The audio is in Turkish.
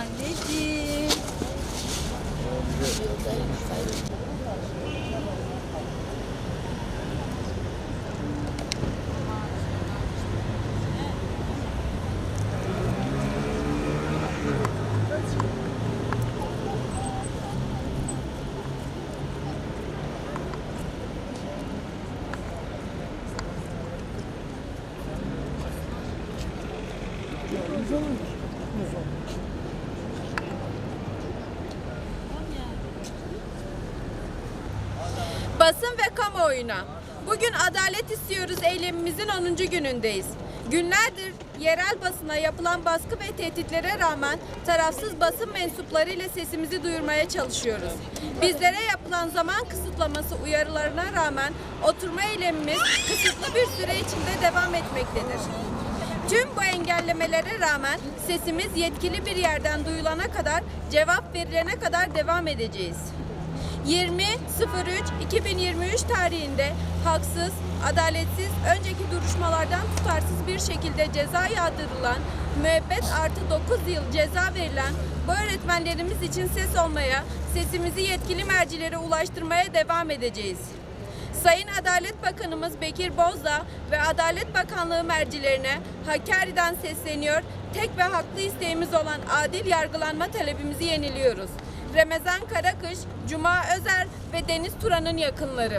Anneciğim. Basın ve kamuoyuna. Bugün adalet istiyoruz eylemimizin 10. günündeyiz. Günlerdir yerel basına yapılan baskı ve tehditlere rağmen tarafsız basın mensupları ile sesimizi duyurmaya çalışıyoruz. Bizlere yapılan zaman kısıtlaması uyarılarına rağmen oturma eylemimiz kısıtlı bir süre içinde devam etmektedir. Tüm bu engellemelere rağmen sesimiz yetkili bir yerden duyulana kadar, cevap verilene kadar devam edeceğiz. 20.03.2023 tarihinde haksız, adaletsiz, önceki duruşmalardan tutarsız bir şekilde ceza yağdırılan, müebbet artı 9 yıl ceza verilen bu öğretmenlerimiz için ses olmaya, sesimizi yetkili mercilere ulaştırmaya devam edeceğiz. Sayın Adalet Bakanımız Bekir Bozdağ ve Adalet Bakanlığı mercilerine Hakkari'den sesleniyor. Tek ve haklı isteğimiz olan adil yargılanma talebimizi yeniliyoruz. Ramazan Karakış, Cuma Özer ve Deniz Turan'ın yakınları.